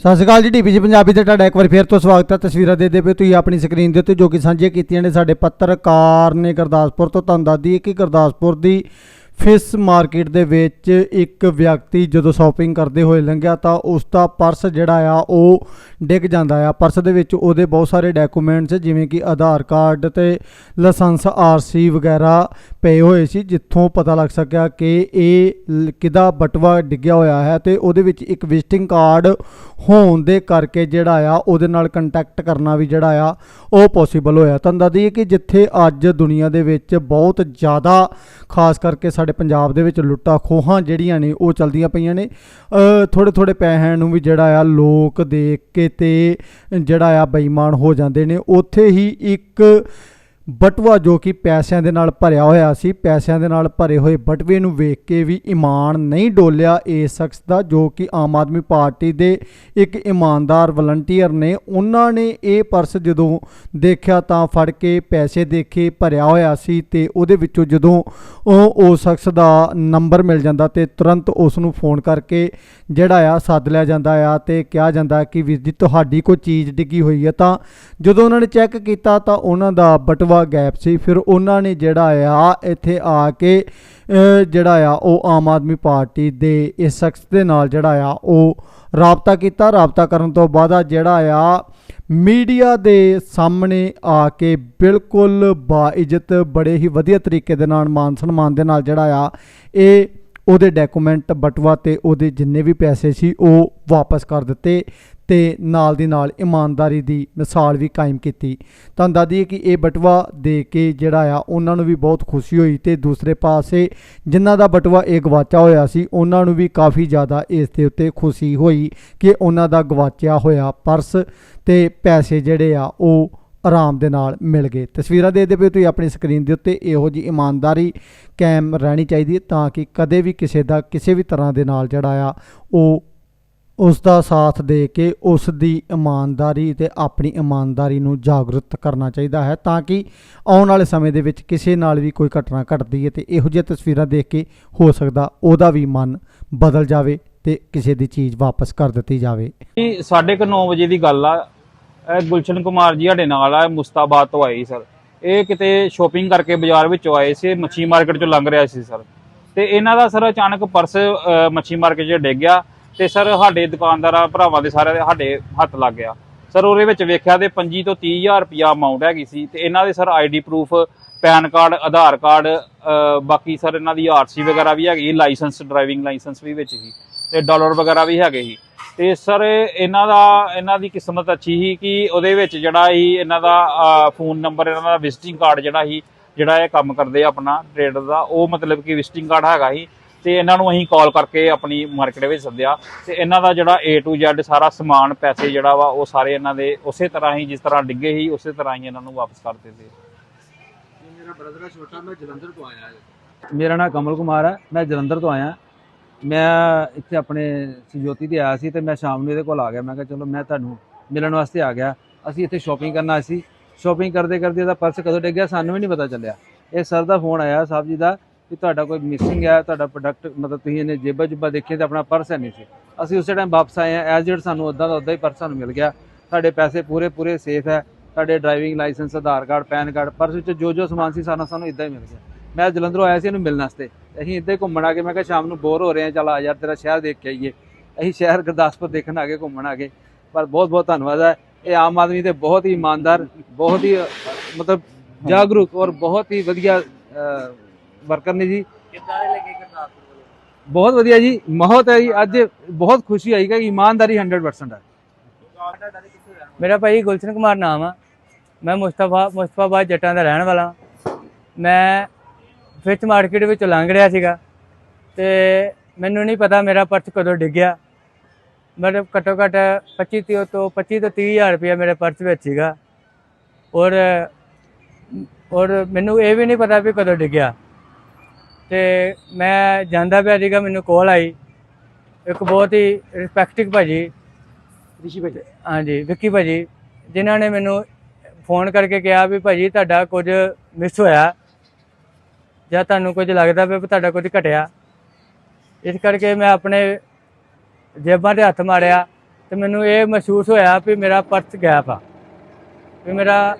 ਸਤਿ ਸ਼੍ਰੀ ਅਕਾਲ ਜੀ ਡੀਪੀਜੀ ਪੰਜਾਬੀ ਤੇ ਤੁਹਾਡਾ ਇੱਕ ਵਾਰ ਫੇਰ ਤੋਂ ਸਵਾਗਤ ਹੈ। ਤਸਵੀਰਾਂ ਦੇ ਦੇ ਪਏ ਤੁਸੀਂ ਆਪਣੀ ਸਕਰੀਨ ਦੇ ਉੱਤੇ ਜੋ ਕਿ ਸਾਂਝੀਆਂ ਕੀਤੀਆਂ ਨੇ ਸਾਡੇ ਪੱਤਰਕਾਰ ਨੇ ਗੁਰਦਾਸਪੁਰ ਤੋਂ ਤੁਹਾਨੂੰ ਦੱਸਦੀ ਹੈ ਕਿ ਗੁਰਦਾਸਪੁਰ ਦੀ ਫਿਸ਼ ਮਾਰਕੀਟ ਦੇ ਵਿੱਚ ਇੱਕ ਵਿਅਕਤੀ ਜਦੋਂ ਸ਼ਾਪਿੰਗ ਕਰਦੇ ਹੋਏ ਲੰਘਿਆ ਤਾਂ ਉਸ ਦਾ ਪਰਸ ਜਿਹੜਾ ਆ ਉਹ ਡਿੱਗ ਜਾਂਦਾ ਆ। ਪਰਸ ਦੇ ਵਿੱਚ ਉਹਦੇ ਬਹੁਤ ਸਾਰੇ ਡਾਕੂਮੈਂਟਸ ਜਿਵੇਂ ਕਿ ਆਧਾਰ ਕਾਰਡ ਤੇ ਲਾਇਸੈਂਸ ਆਰਸੀ ਵਗੈਰਾ ਪਏ ਹੋਏ ਸੀ, ਜਿੱਥੋਂ ਪਤਾ ਲੱਗ ਸਕਿਆ ਕਿ ਇਹ ਲ- ਕਿਹਦਾ ਬਟਵਾ ਡਿੱਗਿਆ ਹੋਇਆ ਹੈ ਤੇ ਉਹਦੇ ਵਿੱਚ ਇੱਕ ਵਿਜ਼ਿਟਿੰਗ ਕਾਰਡ ਹੋਣ ਦੇ ਕਰਕੇ ਜਿਹੜਾ ਆ ਉਹਦੇ ਨਾਲ ਕੰਟੈਕਟ ਕਰਨਾ ਵੀ ਜਿਹੜਾ ਆ ਉਹ ਪੋਸੀਬਲ ਹੋਇਆ। ਤੁਹਾਨੂੰ ਦੱਸ ਦਈਏ ਕਿ ਜਿੱਥੇ ਅੱਜ ਦੁਨੀਆ ਦੇ ਵਿੱਚ ਬਹੁਤ ਜ਼ਿਆਦਾ, ਖਾਸ ਕਰਕੇ ਸਾਡੇ ਪੰਜਾਬ ਦੇ ਵਿੱਚ ਲੁੱਟਾਂ ਖੋਹਾਂ ਜਿਹੜੀਆਂ ਨੇ ਉਹ ਚਲਦੀਆਂ ਪਈਆਂ ਨੇ। ਥੋੜੇ ਥੋੜੇ ਪੈਸਿਆਂ ਨੂੰ ਵੀ ਜਿਹੜਾ ਆ ਲੋਕ ਦੇਖ ਕੇ ਤੇ ਜਿਹੜਾ ਆ ਬੇਈਮਾਨ ਹੋ ਜਾਂਦੇ ਨੇ। ਉੱਥੇ ਹੀ ਇੱਕ ਬਟਵਾ ਜੋ ਕਿ ਪੈਸਿਆਂ ਦੇ ਨਾਲ ਭਰਿਆ ਹੋਇਆ ਸੀ, ਪੈਸਿਆਂ ਦੇ ਨਾਲ ਭਰੇ ਹੋਏ ਬਟਵੇ ਨੂੰ ਵੇਖ ਕੇ ਵੀ ਇਮਾਨ ਨਹੀਂ ਡੋਲਿਆ ਇਸ ਸ਼ਖਸ ਦਾ, ਜੋ ਕਿ ਆਮ ਆਦਮੀ ਪਾਰਟੀ ਦੇ ਇੱਕ ਇਮਾਨਦਾਰ ਵਲੰਟੀਅਰ ਨੇ। ਉਹਨਾਂ ਨੇ ਇਹ ਪਰਸ ਜਦੋਂ ਦੇਖਿਆ ਤਾਂ ਫੜ ਕੇ ਪੈਸੇ ਦੇਖੇ ਭਰਿਆ ਹੋਇਆ ਸੀ ਤੇ ਉਹਦੇ ਵਿੱਚੋਂ ਜਦੋਂ ਉਹ ਉਸ ਸ਼ਖਸ ਦਾ ਨੰਬਰ ਮਿਲ ਜਾਂਦਾ ਤੇ ਤੁਰੰਤ ਉਸ ਨੂੰ ਫੋਨ ਕਰਕੇ ਜਿਹੜਾ ਆ ਸੱਦ ਲਿਆ ਜਾਂਦਾ ਆ ਤੇ ਕਿਹਾ ਜਾਂਦਾ ਕਿ ਵੀਰ ਜੀ ਤੁਹਾਡੀ ਕੋਈ ਚੀਜ਼ ਡਿੱਗੀ ਹੋਈ ਹੈ ਤਾਂ ਜਦੋਂ ਉਹਨਾਂ ਨੇ ਚੈੱਕ ਕੀਤਾ ਤਾਂ ਉਹਨਾਂ ਦਾ ਬਟਵਾ ਗੈਪ ਸੀ। ਫਿਰ ਉਹਨਾਂ ਨੇ ਜਿਹੜਾ ਆ, ਇੱਥੇ ਆ ਕੇ ਜਿਹੜਾ ਆ, ਉਹ ਆਮ ਆਦਮੀ ਪਾਰਟੀ ਦੇ ਇਸ ਸ਼ਖਸ ਦੇ ਨਾਲ ਜਿਹੜਾ ਆ, ਉਹ ਰਾਬਤਾ ਕੀਤਾ। ਰਾਬਤਾ ਕਰਨ ਤੋਂ ਬਾਅਦ ਜਿਹੜਾ ਆ, ਮੀਡੀਆ ਦੇ ਸਾਹਮਣੇ ਆ ਕੇ ਬਿਲਕੁਲ ਬਾਇਜ਼ਤ, ਬੜੇ ਹੀ ਵਧੀਆ ਤਰੀਕੇ ਦੇ ਨਾਲ, ਮਾਨ ਸਨਮਾਨ ਦੇ ਨਾਲ ਜਿਹੜਾ ਆ, ਇਹ ਉਹਦੇ ਡਾਕੂਮੈਂਟ ਬਟਵਾ ਤੇ ਉਹਦੇ ਜਿੰਨੇ ਵੀ ਪੈਸੇ ਸੀ, ਉਹ ਵਾਪਸ ਕਰ ਦਿੱਤੇ। ਤੇ ਨਾਲ ਦੀ ਨਾਲ ਇਮਾਨਦਾਰੀ ਦੀ ਮਿਸਾਲ ਵੀ ਕਾਇਮ ਕੀਤੀ। ਤੁਹਾਨੂੰ ਦੱਸਦੀ ਦਈਏ ਕਿ ਇਹ ਬਟਵਾ ਦੇ ਕੇ ਜਿਹੜਾ ਆ, ਉਹਨਾਂ ਨੂੰ ਵੀ ਬਹੁਤ ਖੁਸ਼ੀ ਹੋਈ ਤੇ ਦੂਸਰੇ ਪਾਸੇ ਜਿਨ੍ਹਾਂ ਦਾ ਬਟਵਾ ਇਹ ਗਵਾਚਾ ਹੋਇਆ ਸੀ, ਉਹਨਾਂ ਨੂੰ ਵੀ ਕਾਫੀ ਜ਼ਿਆਦਾ ਇਸ ਦੇ ਉੱਤੇ ਖੁਸ਼ੀ ਹੋਈ ਕਿ ਉਹਨਾਂ ਦਾ ਗਵਾਚਿਆ ਹੋਇਆ ਪਰਸ ਤੇ ਪੈਸੇ ਜਿਹੜੇ ਆ, ਉਹ ਆਰਾਮ ਦੇ ਨਾਲ ਮਿਲ ਗਏ। ਤਸਵੀਰਾਂ ਦੇਖਦੇ ਦੇ ਪਏ ਤੁਸੀਂ ਆਪਣੀ ਸਕਰੀਨ ਦੇ ਉੱਤੇ ਇਹੋ ਜੀ ਇਮਾਨਦਾਰੀ ਕਾਇਮ ਰਹਿਣੀ ਚਾਹੀਦੀ ਹੈ ਤਾਂ ਕਿ ਕਦੇ ਵੀ ਕਿਸੇ ਦਾ, ਕਿਸੇ ਵੀ ਤਰ੍ਹਾਂ ਦੇ ਨਾਲ ਜਿਹੜਾ ਆ, ਉਹ ਉਸ ਦਾ ਸਾਥ ਦੇ ਕੇ ਉਸ ਦੀ ਇਮਾਨਦਾਰੀ ਤੇ ਆਪਣੀ ਇਮਾਨਦਾਰੀ ਨੂੰ ਜਾਗਰੂਕ ਕਰਨਾ ਚਾਹੀਦਾ ਹੈ ਤਾਂ ਕਿ ਆਉਣ ਵਾਲੇ ਸਮੇਂ ਦੇ ਵਿੱਚ ਕਿਸੇ ਨਾਲ ਵੀ ਕੋਈ ਘਟਨਾ ਘਟਦੀ ਹੈ ਤੇ ਇਹੋ ਜਿਹੀਆਂ ਤਸਵੀਰਾਂ ਦੇਖ ਕੇ ਹੋ ਸਕਦਾ ਉਹਦਾ ਵੀ ਮਨ ਬਦਲ ਜਾਵੇ ਤੇ ਕਿਸੇ ਦੀ ਚੀਜ਼ ਵਾਪਸ ਕਰ ਦਿੱਤੀ ਜਾਵੇ। ਇਹ ਸਾਢੇ ਕੁ ਨੌ ਵਜੇ ਦੀ ਗੱਲ ਆ। ਇਹ ਗੁਲਸ਼ਨ ਕੁਮਾਰ ਜੀ ਸਾਡੇ ਨਾਲ ਆ ਮੁਸਤਾਬਾਦ ਤੋਂ ਆਏ ਸੀ, ਸਰ। ਇਹ ਕਿਤੇ ਸ਼ੋਪਿੰਗ ਕਰਕੇ ਬਾਜ਼ਾਰ ਵਿੱਚੋਂ ਆਏ ਸੀ, ਮੱਛੀ ਮਾਰਕੀਟ ਚੋਂ ਲੰਘ ਰਿਹਾ ਸੀ, ਸਰ। ਤੇ ਇਹਨਾਂ ਦਾ, ਸਰ, ਅਚਾਨਕ ਪਰਸ ਮੱਛੀ ਮਾਰਕੀਟ 'ਚ ਡਿੱਗ ਗਿਆ। ਤੇ ਸਰ ਸਾਡੇ ਦੁਕਾਨਦਾਰਾਂ ਭਰਾਵਾਂ ਦੇ ਸਾਰਿਆਂ ਦੇ ਸਾਡੇ ਹੱਥ ਲੱਗ ਗਿਆ। ਸਰ ਉਹਦੇ ਵਿੱਚ ਵੇਖਿਆ ਤੇ 25 ਤੋਂ 30000 ਰੁਪਿਆ ਅਮਾਉਂਟ ਹੈਗੀ ਸੀ ਤੇ ਇਹਨਾਂ ਦੇ sir ID proof PAN card, Aadhaar card ਬਾਕੀ ਸਰ ਇਹਨਾਂ ਦੀ ਆਰਸੀ ਵਗੈਰਾ ਵੀ ਹੈਗੀ ਲਾਇਸੈਂਸ ਡਰਾਈਵਿੰਗ ਲਾਇਸੈਂਸ ਵੀ ਵਿੱਚ ਸੀ ਤੇ ਡਾਲਰ ਵਗੈਰਾ ਵੀ ਹੈਗੇ ਸੀ। ਤੇ ਸਰ ਇਹਨਾਂ ਦਾ, ਇਹਨਾਂ ਦੀ ਕਿਸਮਤ ਅੱਛੀ ਸੀ ਕਿ ਉਹਦੇ ਵਿੱਚ ਜਿਹੜਾ ਸੀ ਇਹਨਾਂ ਦਾ ਫੋਨ ਨੰਬਰ ਇਹਨਾਂ ਦਾ ਵਿਜ਼ਿਟਿੰਗ ਕਾਰਡ ਜਿਹੜਾ ਸੀ, ਜਿਹੜਾ ਇਹ ਕੰਮ ਕਰਦੇ ਆ ਆਪਣਾ ਟ੍ਰੇਡਰ ਦਾ, ਉਹ ਮਤਲਬ ਕਿ ਵਿਜ਼ਿਟਿੰਗ ਕਾਰਡ ਹੈਗਾ ਸੀ। ਤੇ ਇਹਨਾਂ ਨੂੰ ਅਸੀਂ ਕਾਲ ਕਰਕੇ ਆਪਣੀ ਮਾਰਕੀਟ ਵਿੱਚ ਸੱਦਿਆ ਤੇ ਇਹਨਾਂ ਦਾ ਜਿਹੜਾ A to Z ਸਾਰਾ ਸਮਾਨ ਪੈਸੇ ਜਿਹੜਾ ਵਾ ਉਹ ਸਾਰੇ ਇਹਨਾਂ ਦੇ ਉਸੇ ਤਰ੍ਹਾਂ ਹੀ ਜਿਸ ਤਰ੍ਹਾਂ ਡਿੱਗੇ ਸੀ ਉਸੇ ਤਰ੍ਹਾਂ ਹੀ ਇਹਨਾਂ ਨੂੰ ਵਾਪਸ ਕਰ ਦਿੱਤੇ ਮੇਰਾ ਬ੍ਰਦਰ ਹੈ ਛੋਟਾ ਮੈਂ ਜਲੰਧਰ ਤੋਂ ਆਇਆ ਹਾਂ ਮੇਰਾ ਨਾਮ ਕਮਲ ਕੁਮਾਰ ਹੈ ਮੈਂ ਜਲੰਧਰ ਤੋਂ ਆਇਆ। ਮੈਂ ਇੱਥੇ ਆਪਣੇ ਸਜੋਤੀ ਤੇ ਆਇਆ ਸੀ ਤੇ ਮੈਂ ਸ਼ਾਮ ਨੂੰ ਇਹਦੇ ਕੋਲ ਆ ਗਿਆ। ਮੈਂ ਕਿਹਾ ਚਲੋ ਮੈਂ ਤੁਹਾਨੂੰ ਮਿਲਣ ਵਾਸਤੇ ਆ ਗਿਆ। ਅਸੀਂ ਇੱਥੇ ਸ਼ਾਪਿੰਗ ਕਰਨ ਆਏ ਸੀ। ਸ਼ਾਪਿੰਗ ਕਰਦੇ ਕਰਦੇ ਇਹਦਾ ਪਰਸ ਕਦੋਂ ਡਿੱਗ ਗਿਆ ਸਾਨੂੰ ਵੀ ਨਹੀਂ ਪਤਾ ਚੱਲਿਆ। ਇਹ ਸਰ ਦਾ ਫੋਨ ਆਇਆ ਸਾਹਿਬ ਜੀ ਦਾ। ਕਿ ਤੁਹਾਡਾ ਕੋਈ ਮਿਸਿੰਗ ਹੈ ਤੁਹਾਡਾ ਪ੍ਰੋਡਕਟ ਮਤਲਬ ਤੁਸੀਂ ਇਹਨੇ ਜੇਬਾਂ ਜੁਬਾ ਦੇਖੇ ਤੇ ਆਪਣਾ ਪਰਸ ਹੈ ਨਹੀਂ ਸੀ। ਅਸੀਂ ਉਸੇ ਟਾਈਮ ਵਾਪਸ ਆਏ ਆ ਐਜ਼ ਇਟ ਸਾਨੂੰ ਉਦਾਂ ਦਾ ਉਦਾਂ ਹੀ ਪਰਸ ਸਾਨੂੰ ਮਿਲ ਗਿਆ। ਸਾਡੇ ਪੈਸੇ ਪੂਰੇ ਪੂਰੇ ਸੇਫ ਹੈ, ਸਾਡੇ driving licence Aadhaar card, PAN card purse ਵਿੱਚ ਜੋ ਜੋ ਸਮਾਨ ਸੀ ਸਾਰਾ ਸਾਨੂੰ ਇਦਾਂ ਹੀ ਮਿਲ ਗਿਆ। ਮੈਂ ਜਲੰਧਰੋਂ ਆਇਆ ਸੀ ਇਹਨੂੰ ਮਿਲਣ ਵਾਸਤੇ। ਅਸੀਂ ਇੱਦਾਂ ਹੀ ਘੁੰਮਣ ਆ ਗਏ, ਮੈਂ ਕਿਹਾ ਸ਼ਾਮ ਨੂੰ ਬੋਰ ਹੋ ਰਹੇ ਆ ਚਲ ਆ ਯਾਰ ਤੇਰਾ ਸ਼ਹਿਰ ਦੇਖ ਕੇ ਆਈਏ। ਅਸੀਂ ਸ਼ਹਿਰ ਗੁਰਦਾਸਪੁਰ ਦੇਖਣ ਆ ਗਏ, ਘੁੰਮਣ ਆ ਗਏ। ਪਰ ਬਹੁਤ ਬਹੁਤ ਧੰਨਵਾਦ ਹੈ। ਇਹ ਆਮ ਆਦਮੀ ਤੇ ਬਹੁਤ ਹੀ ਇਮਾਨਦਾਰ, ਬਹੁਤ ਹੀ, ਮਤਲਬ ਜਾਗਰੂਕ ਔਰ ਬਹੁਤ ਹੀ ਵਧੀਆ ਵਰਕਰ ਨੇ ਜੀ। ਕਿੱਦਾਂ ਦੇ ਲੱਗੇ ਗੁਰਦਾਸਪੁਰ ਵਾਲੇ? ਬਹੁਤ ਵਧੀਆ ਜੀ ਬਹੁਤ ਹੈ ਜੀ। ਅੱਜ ਬਹੁਤ ਖੁਸ਼ੀ ਆਈ ਕਿ ਇਮਾਨਦਾਰੀ 100% ਹੈ ਮੇਰਾ ਭਾਈ ਗੁਲਸ਼ਨ ਕੁਮਾਰ ਨਾਮ ਆ। ਮੈਂ ਮੁਸਤਫਾ ਮੁਸਤਫਾਬਾਦ ਜੱਟਾਂ ਦਾ ਰਹਿਣ ਵਾਲਾ। ਮੈਂ ਫਿਸ਼ ਮਾਰਕੀਟ ਵਿੱਚ ਲੰਘ ਰਿਹਾ ਸੀਗਾ। ਤੇ ਮੈਨੂੰ ਨਹੀਂ ਪਤਾ ਮੇਰਾ ਪਰਸ ਕਦੋਂ ਡਿੱਗਿਆ। ਮਤਲਬ ਘੱਟੋ ਘੱਟ 25 ਤੀਹ ਤੋਂ 25 ਤੋਂ 30 ਹਜ਼ਾਰ ਰੁਪਇਆ ਮੇਰੇ ਪਰਸ ਵਿੱਚ ਸੀਗਾ। ਔਰ ਔਰ ਮੈਨੂੰ ਇਹ ਵੀ ਨਹੀਂ ਪਤਾ ਵੀ ਕਦੋਂ ਡਿੱਗਿਆ। ਤੇ ਮੈਂ ਜਾਂਦਾ ਪਿਆ ਸੀਗਾ ਮੈਨੂੰ ਕਾਲ ਆਈ। ਇੱਕ ਬਹੁਤ ਹੀ ਰਿਸਪੈਕਟਿਵ ਭਾਜੀ। ਰਿਸ਼ੀ ਭਾਈ ਹਾਂਜੀ ਵਿੱਕੀ ਭਾਜੀ ਜਿਨ੍ਹਾਂ ਨੇ ਮੈਨੂੰ ਫੋਨ ਕਰਕੇ ਕਿਹਾ ਵੀ ਭਾਜੀ ਤੁਹਾਡਾ ਕੁਝ ਮਿਸ ਹੋਇਆ ਜਾਂ ਤੁਹਾਨੂੰ ਕੁਝ ਲੱਗਦਾ ਵੀ ਤੁਹਾਡਾ ਕੁਝ ਘਟਿਆ। ਇਸ ਕਰਕੇ ਮੈਂ ਆਪਣੇ ਜੇਬਾਂ ਤੇ ਹੱਥ ਮਾਰਿਆ ਤੇ ਮੈਨੂੰ ਇਹ ਮਹਿਸੂਸ ਹੋਇਆ ਵੀ ਮੇਰਾ ਪਰਸ ਗਾਇਬ ਆ। ਵੀ ਮੇਰਾ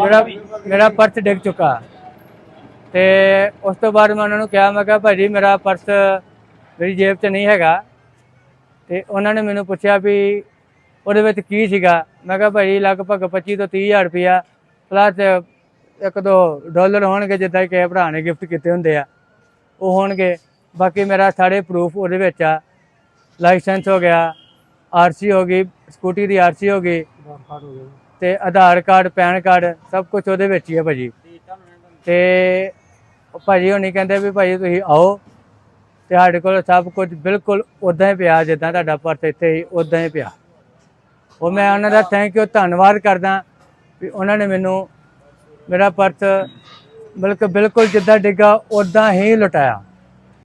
ਮੇਰਾ ਮੇਰਾ ਪਰਸ ਡਿੱਗ ਚੁੱਕਾ। ਤੇ ਉਸ ਤੋਂ ਬਾਅਦ ਮੈਂ ਉਹਨਾਂ ਨੂੰ ਕਿਹਾ, ਮੈਂ ਕਿਹਾ, ਭਾਜੀ, ਮੇਰਾ ਪਰਸ ਮੇਰੀ ਜੇਬ 'ਚ ਨਹੀਂ ਹੈਗਾ। ਤੇ ਉਹਨਾਂ ਨੇ ਮੈਨੂੰ ਪੁੱਛਿਆ ਵੀ ਉਹਦੇ ਵਿੱਚ ਕੀ ਸੀਗਾ? ਮੈਂ ਕਿਹਾ, ਭਾਜੀ, ਲਗਭਗ 25 ਤੋਂ 30 ਹਜ਼ਾਰ ਰੁਪਇਆ। ਪਲੱਸ ਇੱਕ ਦੋ ਡਾਲਰ ਹੋਣਗੇ, ਜਿੱਦਾਂ ਕਿ ਭਰਾ ਨੇ ਗਿਫਟ ਕੀਤੇ ਹੁੰਦੇ ਆ। ਉਹ ਹੋਣਗੇ। ਬਾਕੀ ਮੇਰਾ ਸਾਰੇ ਪ੍ਰੂਫ ਉਹਦੇ ਵਿੱਚ ਆ। ਲਾਇਸੈਂਸ ਹੋ ਗਿਆ ਆਰਸੀ ਹੋ ਗਈ ਸਕੂਟੀ ਦੀ ਆਰਸੀ ਹੋ ਗਈ। ਤੇ ਆਧਾਰ ਕਾਰਡ ਪੈਨ ਕਾਰਡ ਸਭ ਕੁਝ ਉਹਦੇ ਵਿੱਚ ਹੀ ਆ ਭਾਜੀ। ਤੇ ਉਹ ਭਾਜੀ ਹੋਣੀ ਕਹਿੰਦੇ ਵੀ ਭਾਜੀ ਤੁਸੀਂ ਆਓ ਤੇ ਸਾਡੇ ਕੋਲ ਸਭ ਕੁਝ ਬਿਲਕੁਲ ਉਦਾਂ ਹੀ ਪਿਆ, ਜਿੱਦਾਂ ਤੁਹਾਡਾ ਪਰਸ ਇੱਥੇ ਹੀ ਉਦਾਂ ਹੀ ਪਿਆ। ਉਹ ਮੈਂ ਉਹਨਾਂ ਦਾ ਥੈਂਕ ਯੂ ਧੰਨਵਾਦ ਕਰਦਾ ਵੀ ਉਹਨਾਂ ਨੇ ਮੈਨੂੰ ਮੇਰਾ ਪਰਸ ਬਿਲਕੁਲ ਬਿਲਕੁਲ ਜਿੱਦਾਂ ਡਿੱਗਾ ਉਦਾਂ ਹੀ ਲੁਟਾਇਆ।